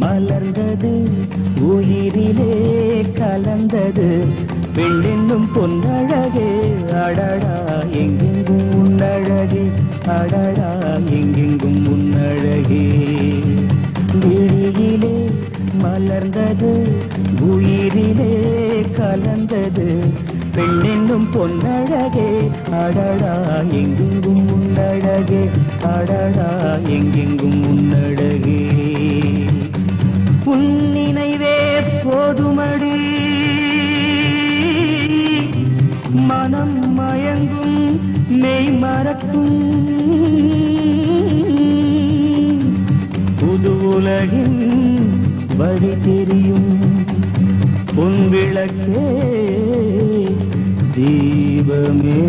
மலர்ந்தது உயிரிலே கலந்தது. பெண்ணென்னும் பொன்னழகே அடடா எங்கெங்கும் உன்னழகே அடடா எங்கெங்கும் உன்னழகே. விழியிலே மலர்ந்தது உயிரிலே கலந்தது பெண்ணென்னும் பொன்னழகே அடடா எங்கெங்கும் உன்னழகே அடடா எங்கெங்கும் மெய் மறக்கும் புது உலகின் வழி தெரியும். உன் விளக்கே தீபமே.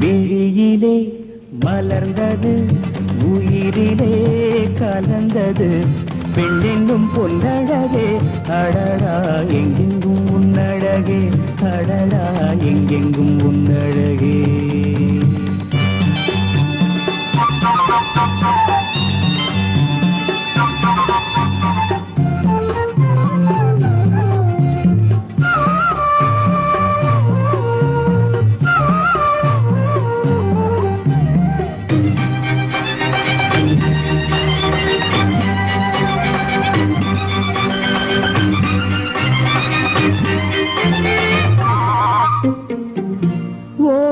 விழியிலே மலர்ந்தது உயிரிலே கலந்தது. பெண்ணெங்கும் பொன்னழகே. அடடா எங்கெங்கும் உன்னழகே. அடடா எங்கெங்கும் உன்னழகே.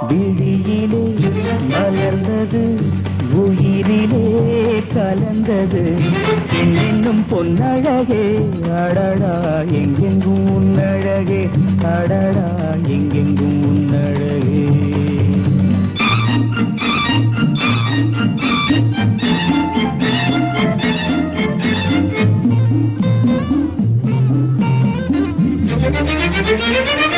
விழியிலே மலர்ந்தது உயிரிலே கலந்தது என்னும் பொன்னழகே அடடா எங்கெங்கும் உன்னழகே அடடா எங்கெங்கும் உன்னழகே Thank you.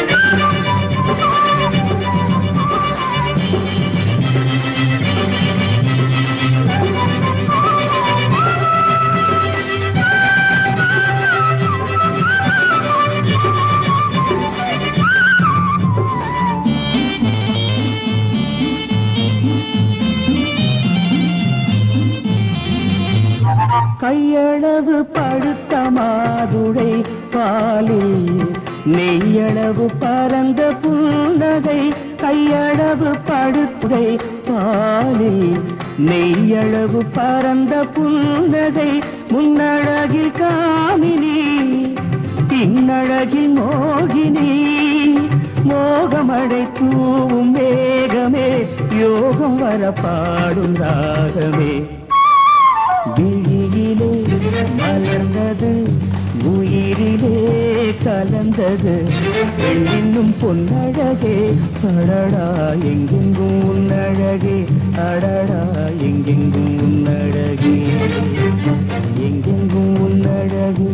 கையளவு பழுத்த மாதுடை பாலில் நெய்யளவு பரந்த புன்னகை கையளவு படுத்துடை பாலில் நெய்யளவு பரந்த புன்னகை முன்னழகில் காமினி பின்னழகில் மோகினி. மோகமடை தூவும் வேகமே யோகம் வர பாடும் ராகமே விழியிலே மலர்ந்தது உயிரிலே கலந்தது. பெண்ணின்னும் பொன்னழகே அடடா எங்கெங்கும் உன்னழகே அடடா எங்கெங்கும் உன்னழகே. எங்கெங்கும் உன்னழகே